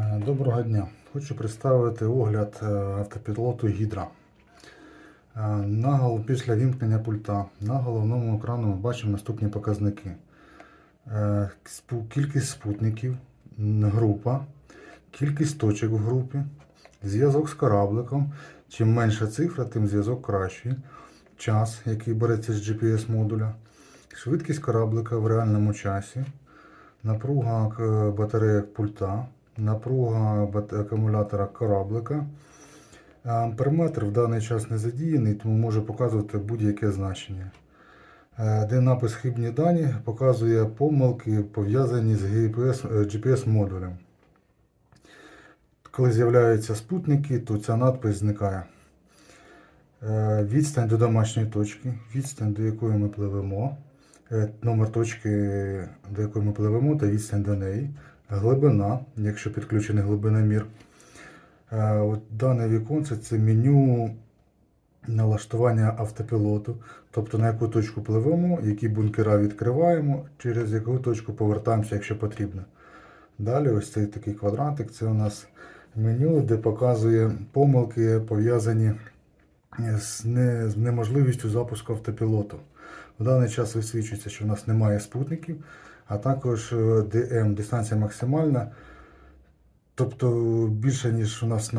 Е, Доброго дня. Хочу представити огляд е, автопілоту Гідра. Е, після вімкнення пульта на головному екрану ми бачимо наступні показники: кількість спутників, група, кількість точок в групі, зв'язок з корабликом. Чим менша цифра, тим зв'язок кращий. Час, який береться з GPS-модуля, швидкість кораблика в реальному часі, напруга батареїк пульта, напруга акумулятора кораблика. Амперметр в даний час не задіяний, тому може показувати будь-яке значення. Е, Де напис хибні дані показує помилки, пов'язані з GPS, е, GPS-модулем. Коли з'являються спутники, то ця надпис зникає. Е, Відстань до домашньої точки, відстань до якої ми пливемо, номер точки, до якої ми пливемо, та відстань до неї, глибина, якщо підключений глибиномір. Е, От дане віконце це меню налаштування автопілоту, тобто на яку точку пливемо, які бункера відкриваємо, через яку точку повертаємося, якщо потрібно. Далі ось цей такий квадратик, це у нас меню, де показує помилки, пов'язані з, не, з неможливістю запуску автопілоту. В даний час висвічується, що в нас немає спутників, а також е, DM, дистанція максимальна. Тобто більше, ніж у нас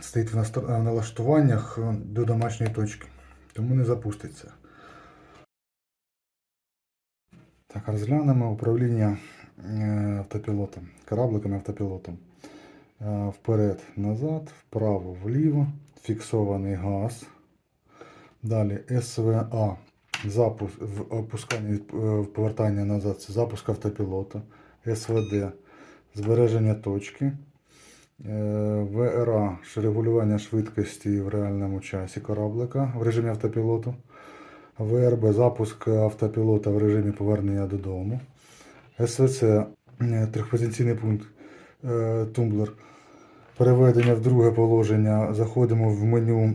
стоїть в налаштуваннях е, до домашньої точки. Тому не запуститься. Так, розглянемо управління е, автопілотом, корабликами автопілотом. Е, Вперед, назад, вправо, вліво, фіксований газ. Далі СВА, запуск, опускання е, повертання назад, це запуск автопілота. СВД, збереження точки. Е, ВРА регулювання швидкості в реальному часі кораблика в режимі автопілоту. ВРБ запуск автопілота в режимі повернення додому. СВЦ е, трьохпозиційний пункт тумблер. Переведення в друге положення. Заходимо в меню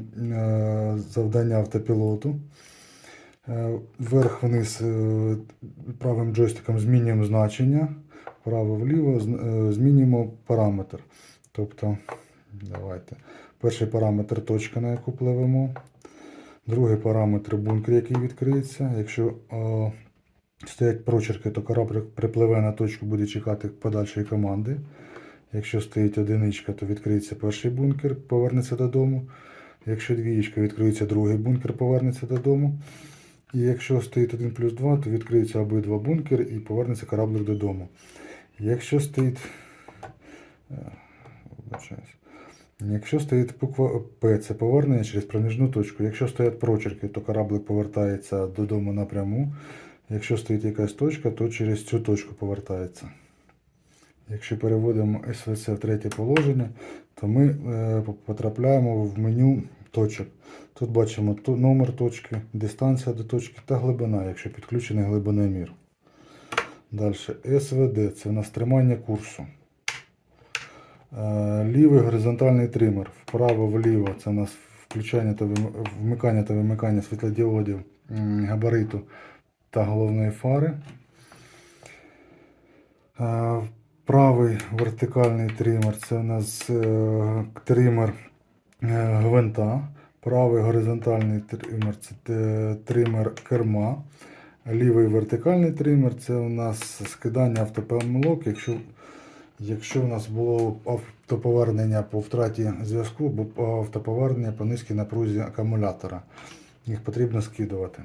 завдання автопілоту. Е, Вверх-вниз е, правим джойстиком змінюємо значення. Вправо-вліво е, змінюємо параметр. Тобто, давайте. Перший параметр точка, на яку пливемо. Другий параметр бункер, який відкриється. Якщо е, стоять прочерки, то корабль припливе на точку, буде чекати подальшої команди. Якщо стоїть одиничка, то відкриється перший бункер, повернеться додому. Якщо двієчка, відкриється другий бункер, повернеться додому. І якщо стоїть 1 плюс 2, то відкриються обидва бункери і повернеться кораблик додому. Якщо стоїть. е. Якщо стоїть буква П, це повернення через проміжну точку. Якщо стоять прочерки, то кораблик повертається додому напряму. Якщо стоїть якась точка, то через цю точку повертається. Якщо переводимо СВЦ в третє положення, то ми е, потрапляємо в меню точок. Тут бачимо номер точки, дистанція до точки та глибина, якщо підключений глибиномір. Далі СВД це у нас тримання курсу. Е, Лівий горизонтальний тример. Вправо-вліво це у нас включання та вмикання та вимикання світлодіодів, габариту та головної фари. Е, Правий вертикальний тример це у нас е, тример гвинта. Правий горизонтальний тример це тример керма. Лівий вертикальний тример це у нас скидання автопомилок, якщо, якщо у нас було автоповернення по втраті зв'язку або автоповернення по низькій напрузі акумулятора. Їх потрібно скидувати.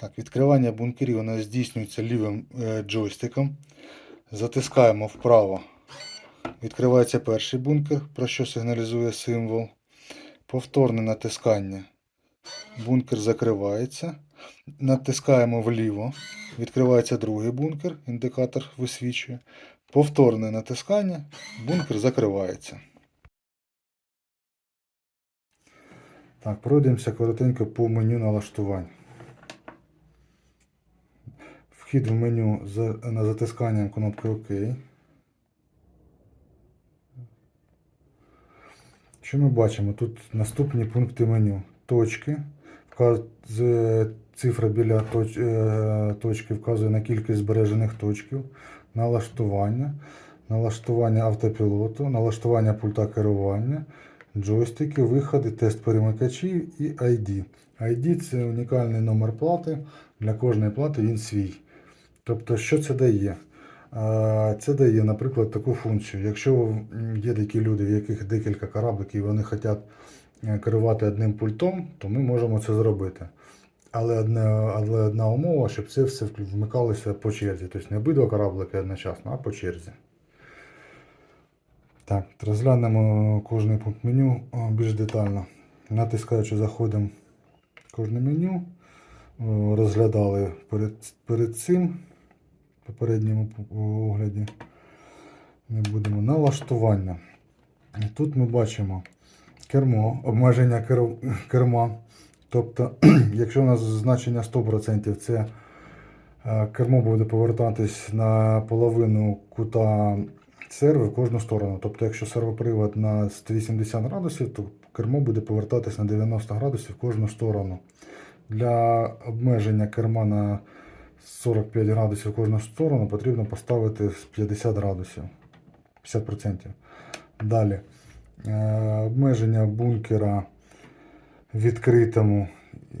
Так, відкривання бункерів у нас здійснюється лівим е, джойстиком. Затискаємо вправо. Відкривається перший бункер, про що сигналізує символ. Повторне натискання. Бункер закривається. Натискаємо вліво. Відкривається другий бункер, індикатор висвічує. Повторне натискання, бункер закривається. Так, пройдемося коротенько по меню налаштувань. Вхід в меню на затисканням кнопки ОК. Що ми бачимо? Тут наступні пункти меню. Точки. Цифра біля е, точки вказує на кількість збережених точків, налаштування. налаштування автопілоту, налаштування пульта керування, джойстики, виходи, тест перемикачів і ID. ID це унікальний номер плати. Для кожної плати він свій. Тобто, що це дає? Це дає, наприклад, таку функцію. Якщо є такі люди, в яких декілька корабликів, і вони хочуть е, керувати одним пультом, то ми можемо це зробити. Але одна, але одна умова, щоб це все вмикалося по черзі. Тобто не обидва кораблики одночасно, а по черзі. Так, розглянемо кожний пункт меню більш детально. Натискаючи, заходимо в кожне меню. Розглядали перед, перед цим попередньому огляді. Не будемо. Налаштування. Тут ми бачимо кермо, обмеження кер- керма. Тобто, якщо у нас значення 100%, це е, кермо буде повертатись на половину кута серви в кожну сторону. Тобто, якщо сервопривод на 180 градусів, то кермо буде повертатись на 90 градусів в кожну сторону. Для обмеження керма на 45 градусів в кожну сторону потрібно поставити з 50 градусів. 50%. Далі. Е, Обмеження бункера відкритому,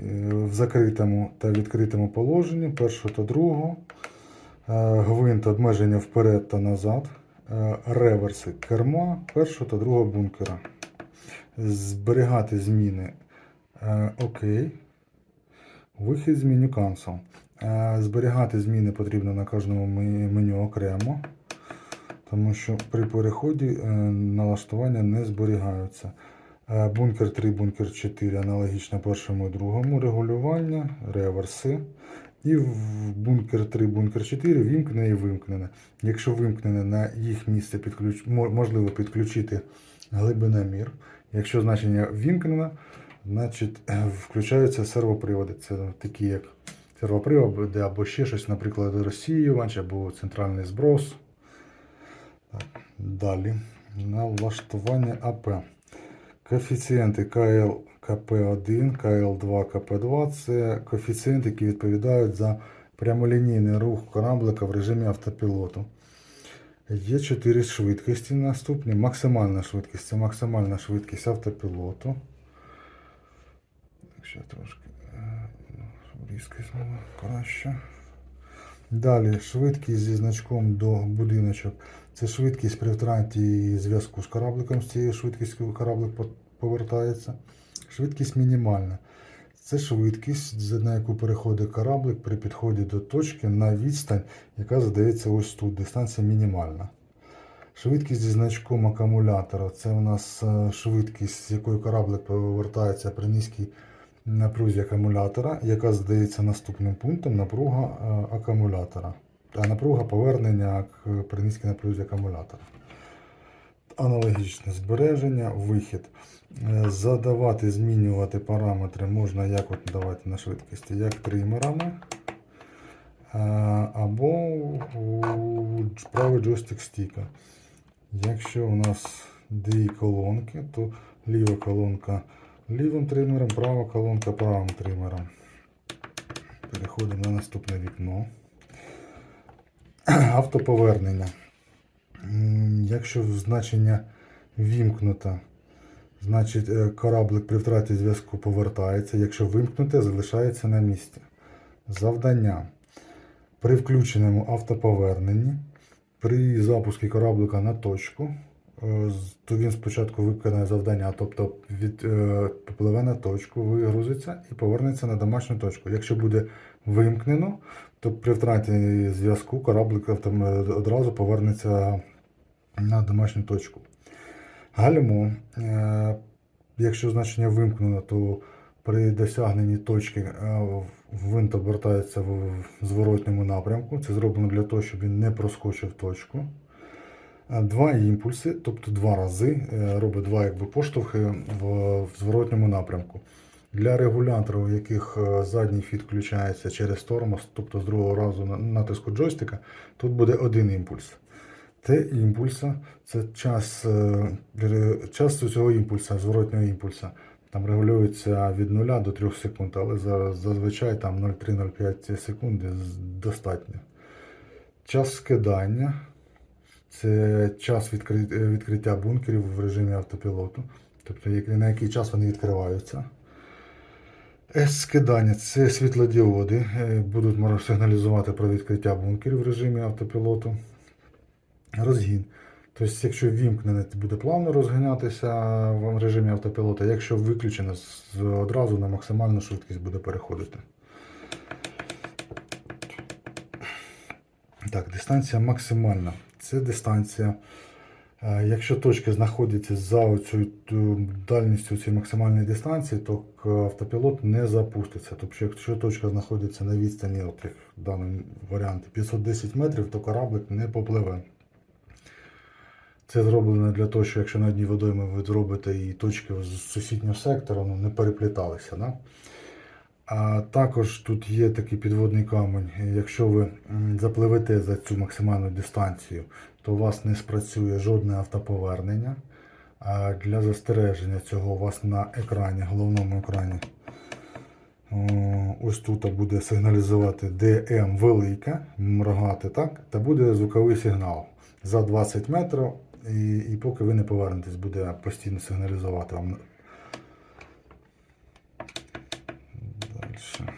е, в закритому та відкритому положенні першого та другого. Е, Гвинт обмеження вперед та назад. Реверси керма першого та другого бункера. Зберігати зміни. Окей. Вихід з меню. Е, Зберігати зміни потрібно на кожному меню окремо, тому що при переході е, налаштування не зберігаються. Е, Бункер 3, бункер 4 аналогічно першому і другому. Регулювання, реверси. І в бункер 3, бункер 4 вімкнене і вимкнене. Якщо вимкнене на їх місце підключ... можливо підключити глибиномір. Якщо значення вімкнено, значить включаються сервоприводи. Це такі як сервоприводи або ще щось, наприклад, розсіювач або центральний зброс. Так, далі. Налаштування АП. Коефіцієнти КЛ КП1, КЛ2, КП2 це коефіцієнти, які відповідають за прямолінійний рух кораблика в режимі автопілоту. Є чотири швидкості наступні. Максимальна швидкість це максимальна швидкість автопілоту. Якщо трошки різкість була краще. Далі швидкість зі значком до будиночок. Це швидкість при втраті зв'язку з корабликом. З цією швидкістю кораблик повертається. Швидкість мінімальна. Це швидкість, на яку переходить кораблик при підході до точки на відстань, яка задається ось тут. Дистанція мінімальна. Швидкість зі значком акумулятора. Це у нас е, швидкість, з якою кораблик повертається при низькій напрузі акумулятора, яка задається наступним пунктом напруга е, акумулятора. А напруга повернення при низькій напрузі акумулятора. Аналогічне збереження, вихід. Е, Задавати, змінювати параметри можна як от давайте на швидкості, як тримерами. е, Або правий джойстик стіка. Якщо у нас дві колонки, то ліва колонка лівим тримером, права колонка правим тримером. Переходимо на наступне вікно. Автоповернення. Якщо значення вімкнуто, значить е, кораблик при втраті зв'язку повертається. Якщо вимкнуте, залишається на місці. Завдання. При включеному автоповерненні, при запуску кораблика на точку, то він спочатку виконає завдання, тобто від, е, попливе на точку, вигрузиться і повернеться на домашню точку. Якщо буде вимкнено, то при втраті зв'язку кораблик автом- одразу повернеться на домашню точку. Гальмо. Е, Якщо значення вимкнено, то при досягненні точки е, винт обертається в зворотньому напрямку. Це зроблено для того, щоб він не проскочив точку. Е, Два імпульси, тобто два рази, е, робить два якби, поштовхи в, зворотньому напрямку. Для регуляторів, у яких е, задній фіт включається через тормоз, тобто з другого разу на- натиску джойстика, тут буде один імпульс. Т імпульса це час, час цього імпульса, зворотнього імпульса. Там регулюється від 0 до 3 секунд, але за- зазвичай там 0,3-0,5 секунди достатньо. Час скидання Це час е, відкриття бункерів в режимі автопілоту. Тобто на який час вони відкриваються. С-скидання це світлодіоди. е, Будуть сигналізувати про відкриття бункерів в режимі автопілоту. Розгін. Тобто, якщо вімкнене, буде плавно розганятися в режимі автопілота. Якщо виключено, одразу на максимальну швидкість буде переходити. Так, дистанція максимальна. Це дистанція. е, Якщо точки знаходяться за цю дальністю цієї максимальної дистанції, то автопілот не запуститься. Тобто, якщо точка знаходиться на відстані, от в даному варіанті 510 метрів, то кораблик не попливе. Це зроблено для того, що якщо на одній водоймі ви зробите і точки з сусіднього сектора, ну, не перепліталися. Да? А також тут є такий підводний камень. Якщо ви запливете за цю максимальну дистанцію, то у вас не спрацює жодне автоповернення. А для застереження цього у вас на екрані, головному екрані, ось тут буде сигналізувати DM велике, моргати, так? Та буде звуковий сигнал за 20 метрів, і, і поки ви не повернетесь, буде постійно сигналізувати вам. Дальше.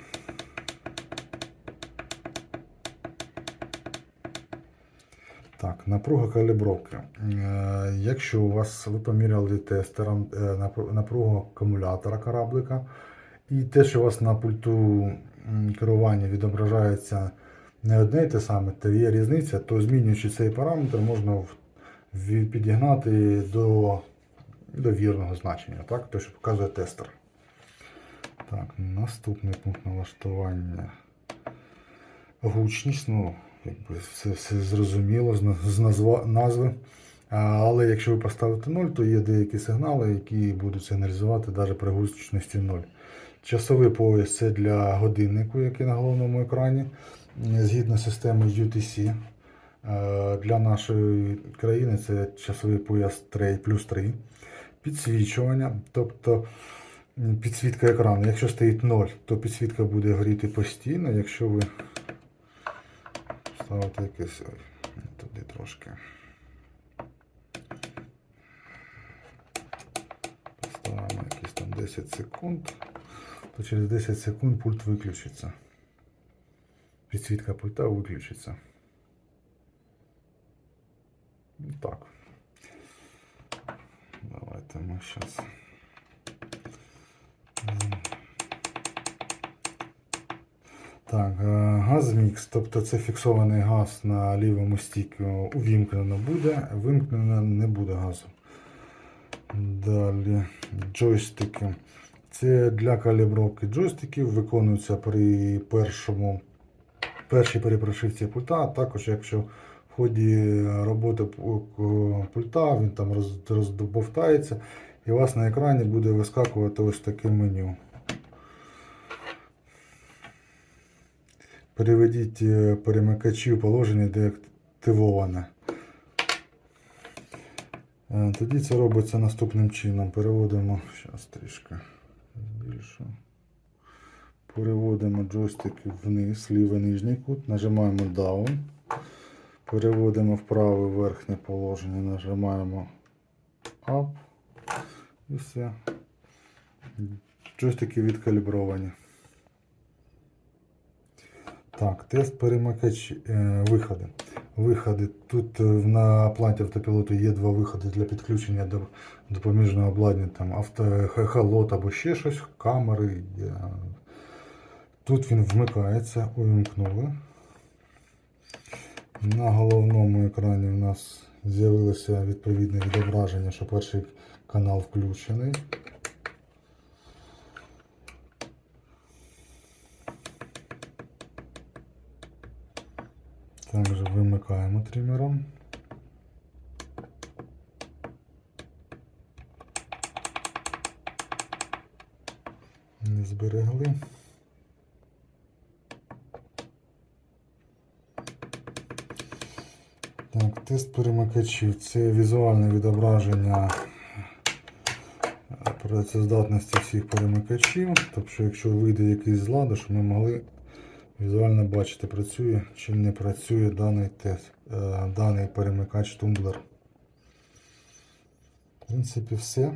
Так, напруга калібровки. Е, Якщо у вас ви поміряли тестером е, напругу акумулятора кораблика, і те, що у вас на пульту керування відображається не одне і те саме, то є різниця, то змінюючи цей параметр, можна підігнати до, до вірного значення, так? те, що показує тестер. Так, наступний пункт налаштування. Гучність, ну, якби все, все зрозуміло з, назва, назви. Але якщо ви поставите 0, то є деякі сигнали, які будуть сигналізувати навіть при гучності 0. Часовий пояс це для годиннику, який на головному екрані, згідно з системою UTC. Е, Для нашої країни це часовий пояс 3 плюс 3. Підсвічування, тобто підсвітка екрану. Якщо стоїть 0, то підсвітка буде горіти постійно. Якщо ви ставите якесь. Туди трошки. Поставимо якісь там 10 секунд, то через 10 секунд пульт виключиться. Підсвітка пульта виключиться. Ну, Так. Давайте ми зараз. Так, е, газмікс, тобто це фіксований газ на лівому стіку увімкнено буде, вимкнено не буде газу. Далі джойстики. Це для калібровки джойстиків виконуються при першому, першій перепрошивці пульта, а також якщо в ході роботи пу- пульта він там роздобовтається, і у вас на екрані буде вискакувати ось таке меню. Переведіть е, перемикачі у положення деактивоване. Е, Тоді це робиться наступним чином. Переводимо, зараз трішки збільшу. Переводимо джойстик вниз, лівий нижній кут, нажимаємо Down. Переводимо в праве верхнє положення, нажимаємо Up. І все. Джойстики відкалібровані. Так, тест перемикач е, виходи. Виходи. Тут е, на платі автопілоту є два виходи для підключення до допоміжного обладнання, там авто, хелот або ще щось, камери. Є. Тут він вмикається, увімкнули. На головному екрані у нас з'явилося відповідне відображення, що перший канал включений. Також вимикаємо тримером. Не зберегли. Так, тест перемикачів. Це візуальне відображення працездатності всіх перемикачів. Тобто, якщо вийде якийсь з ладу, щоб ми могли Візуально бачити, працює чи не працює даний тест, е, даний перемикач тумблер. В принципі, все.